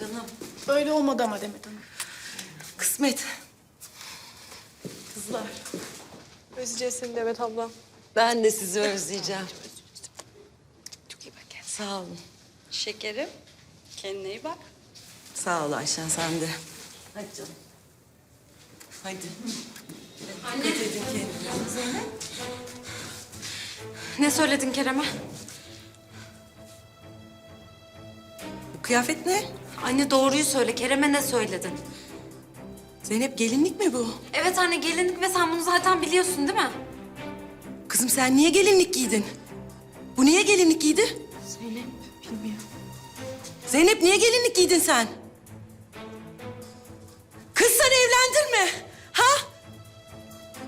Canım. Öyle olmadı ama Demet Hanım. Kısmet. Kızlar. Özleyeceğiz seni Demet abla. Ben de sizi özleyeceğim. Çok iyi bak kendine. Sağ olun. Şekerim, kendine iyi bak. Sağ ol Ayşen sen de. Hadi canım. Hadi. Anne. Dikkat edin kendinize. Ne söyledin Kerem'e? Bu kıyafet ne? Anne doğruyu söyle. Kerem'e ne söyledin? Zeynep gelinlik mi bu? Evet anne gelinlik ve sen bunu zaten biliyorsun değil mi? Kızım sen niye gelinlik giydin? Bu niye gelinlik giydi? Zeynep bilmiyor. Zeynep niye gelinlik giydin sen? Kız sen evlendin mi? Ha?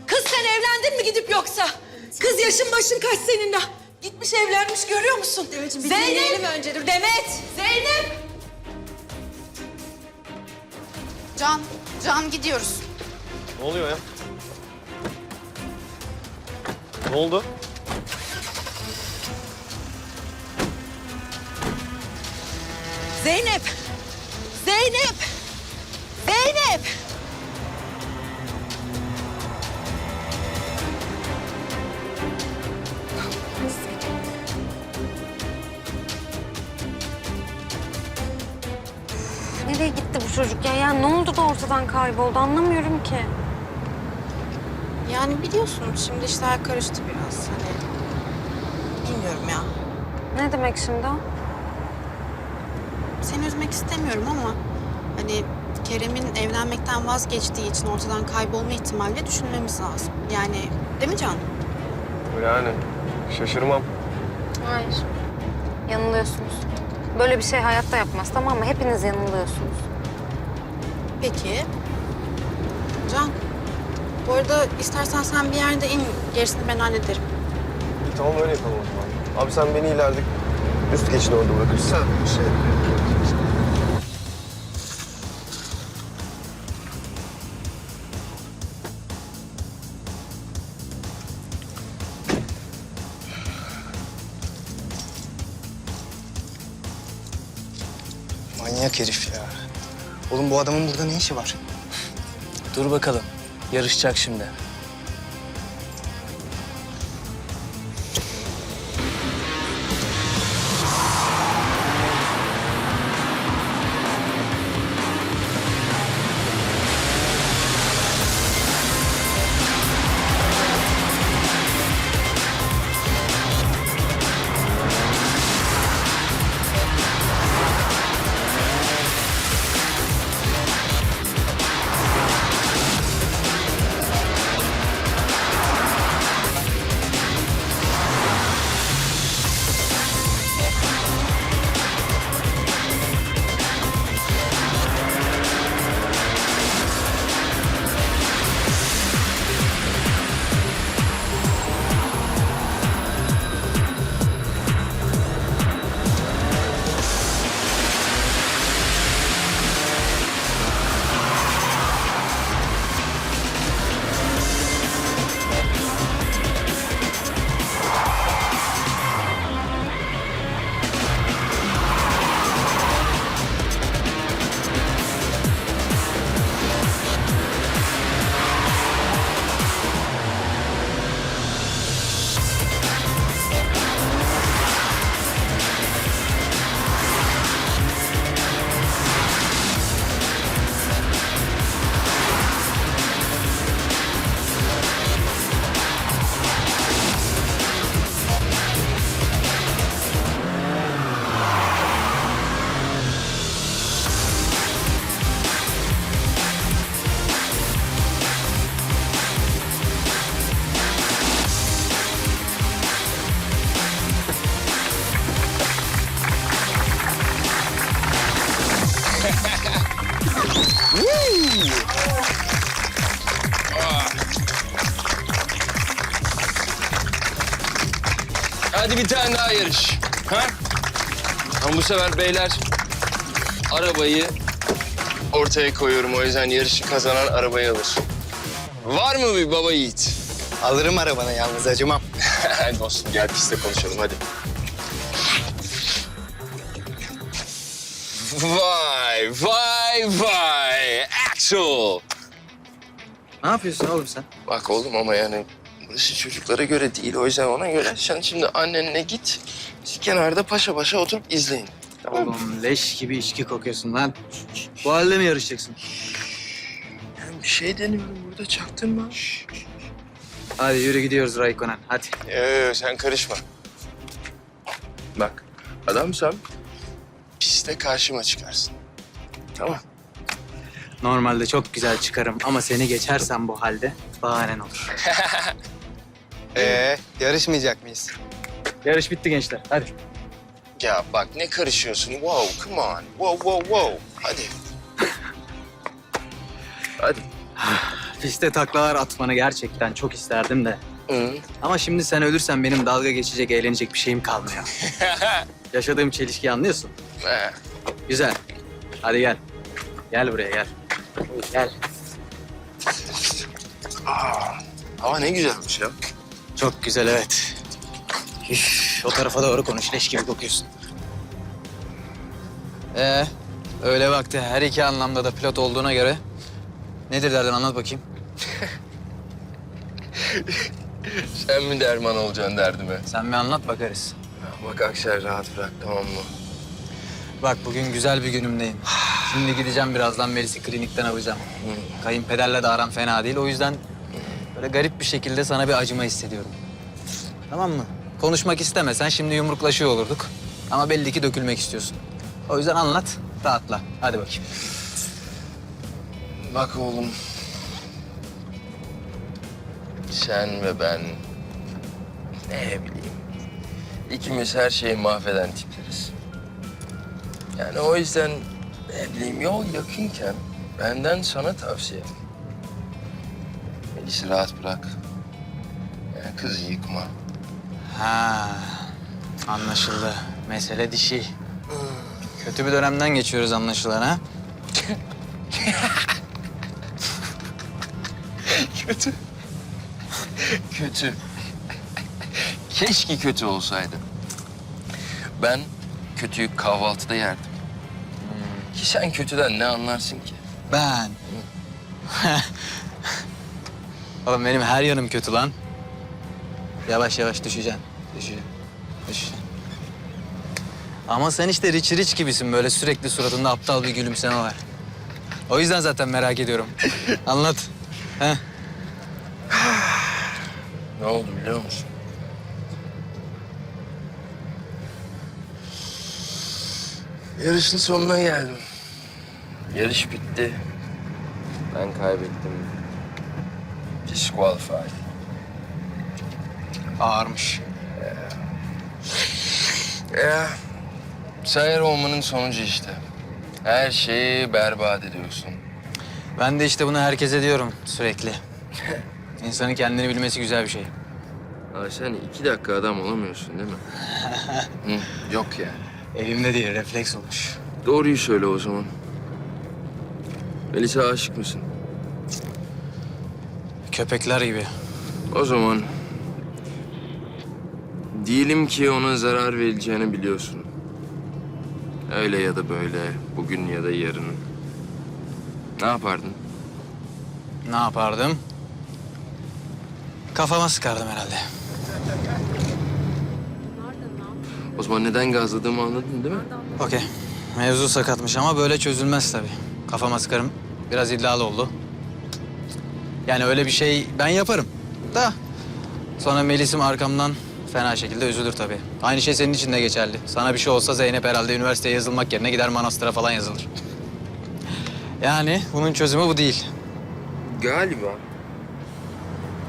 Kız sen evlendin mi gidip yoksa? Kız yaşın başın kaç senin daha? Gitmiş evlenmiş görüyor musun? Zeynep! önce dur Demet. Zeynep! Can, Can gidiyoruz. Ne oluyor ya? Ne oldu? Zeynep! Zeynep! Zeynep! Ya ne oldu da ortadan kayboldu anlamıyorum ki. Yani biliyorsun şimdi işler karıştı biraz. Hani bilmiyorum ya. Ne demek şimdi o? Seni üzmek istemiyorum ama hani Kerem'in evlenmekten vazgeçtiği için ortadan kaybolma ihtimalini düşünmemiz lazım. Yani değil mi Can? Yani şaşırmam. Hayır. Yanılıyorsunuz. Böyle bir şey hayatta yapmaz tamam mı? Hepiniz yanılıyorsunuz. Peki. Can, bu arada istersen sen bir yerde in. Gerisini ben hallederim. İyi, tamam öyle yapalım o zaman. Abi sen beni ileride üst geçin orada bırakırsın. Sen şey Manyak herif ya. Oğlum bu adamın burada ne işi var? Dur bakalım. Yarışacak şimdi. Hadi bir tane daha yarış. Ha? Ama bu sefer beyler arabayı ortaya koyuyorum. O yüzden yarışı kazanan arabayı alır. Var mı bir baba yiğit? Alırım arabanı yalnız acımam. Dostum gel piste konuşalım hadi. Vay vay vay. Axel. Ne yapıyorsun oğlum sen? Bak oğlum ama yani burası çocuklara göre değil. O yüzden ona göre sen şimdi annenle git. Siz kenarda paşa paşa oturup izleyin. Tamam mı? Oğlum leş gibi içki kokuyorsun lan. Bu halde mi yarışacaksın? Ben bir şey deniyorum burada çaktırma. Hadi yürü gidiyoruz Raikkonen hadi. Ee, sen karışma. Bak adamsam piste karşıma çıkarsın. Tamam. Normalde çok güzel çıkarım ama seni geçersem bu halde bahanen olur. Ee, yarışmayacak mıyız? Yarış bitti gençler hadi. Ya bak ne karışıyorsun? Wow, come on. Wow, wow, wow. Hadi. Hadi. Piste taklalar atmanı gerçekten çok isterdim de. Hı. Ama şimdi sen ölürsen benim dalga geçecek, eğlenecek bir şeyim kalmıyor. Yaşadığım çelişkiyi anlıyorsun. He. Güzel. Hadi gel. Gel buraya gel. Gel. Hava ne güzelmiş ya. Çok güzel evet. Üf, o tarafa doğru konuş. Leş gibi kokuyorsun. Ee, öyle vakti her iki anlamda da pilot olduğuna göre nedir derdin anlat bakayım. Sen mi derman olacaksın derdime? Sen bir anlat bakarız. Bak Aksel rahat bırak tamam mı? Bak bugün güzel bir günümdeyim. Şimdi gideceğim birazdan Melis'i klinikten alacağım. Kayınpederle de aram fena değil. O yüzden böyle garip bir şekilde sana bir acıma hissediyorum. Tamam mı? Konuşmak istemesen şimdi yumruklaşıyor olurduk. Ama belli ki dökülmek istiyorsun. O yüzden anlat, rahatla. Hadi bakayım. Bak oğlum. Sen ve ben ne bileyim. İkimiz her şeyi mahveden tipleriz. Yani o yüzden ne bileyim yol yakınken benden sana tavsiye. Melis'i rahat bırak. Yani kızı yıkma. Ha, anlaşıldı. Mesele dişi. Kötü bir dönemden geçiyoruz anlaşılan ha. Kötü. kötü. Keşke kötü olsaydı. Ben kötüyü kahvaltıda yerdim. Ki sen kötüden ne anlarsın ki? Ben. Oğlum benim her yanım kötü lan. Yavaş yavaş düşeceksin. Düşeceksin. Düşeceksin. Ama sen işte Rich Rich gibisin böyle sürekli suratında aptal bir gülümseme var. O yüzden zaten merak ediyorum. Anlat. Heh. Ne oldu biliyor musun? Yarışın sonuna geldim. Yarış bitti. Ben kaybettim. Disqualified. Ağırmış. Ya, sayar olmanın sonucu işte. Her şeyi berbat ediyorsun. Ben de işte bunu herkese diyorum sürekli. İnsanın kendini bilmesi güzel bir şey. Abi sen iki dakika adam olamıyorsun değil mi? Hı, yok yani. Elimde değil, refleks olmuş. Doğruyu söyle o zaman. Melis'e aşık mısın? Köpekler gibi. O zaman... Diyelim ki ona zarar verileceğini biliyorsun. Öyle ya da böyle, bugün ya da yarın. Ne yapardın? Ne yapardım? Kafama sıkardım herhalde. O zaman neden gazladığımı anladın değil mi? Okey. Mevzu sakatmış ama böyle çözülmez tabii. Kafama sıkarım. Biraz iddialı oldu. Yani öyle bir şey ben yaparım. Da sonra Melis'im arkamdan fena şekilde üzülür tabii. Aynı şey senin için de geçerli. Sana bir şey olsa Zeynep herhalde üniversiteye yazılmak yerine gider manastıra falan yazılır. Yani bunun çözümü bu değil. Galiba.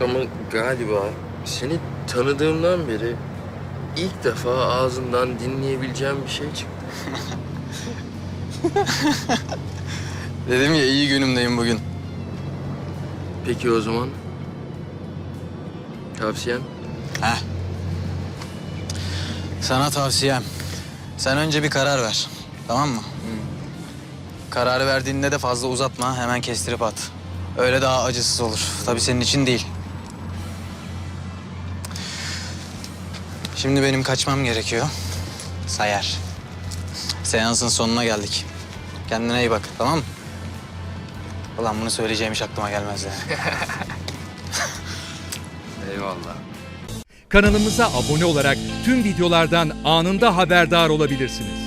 Ama galiba seni tanıdığımdan beri ilk defa ağzından dinleyebileceğim bir şey çıktı. Dedim ya iyi günümdeyim bugün. Peki o zaman? Tavsiyen? Heh. Sana tavsiyem. Sen önce bir karar ver. Tamam mı? Kararı verdiğinde de fazla uzatma. Hemen kestirip at. Öyle daha acısız olur. Tabii senin için değil. Şimdi benim kaçmam gerekiyor. Sayar. Seansın sonuna geldik. Kendine iyi bak tamam mı? Ulan bunu söyleyeceğim hiç aklıma gelmezdi. Eyvallah. Kanalımıza abone olarak tüm videolardan anında haberdar olabilirsiniz.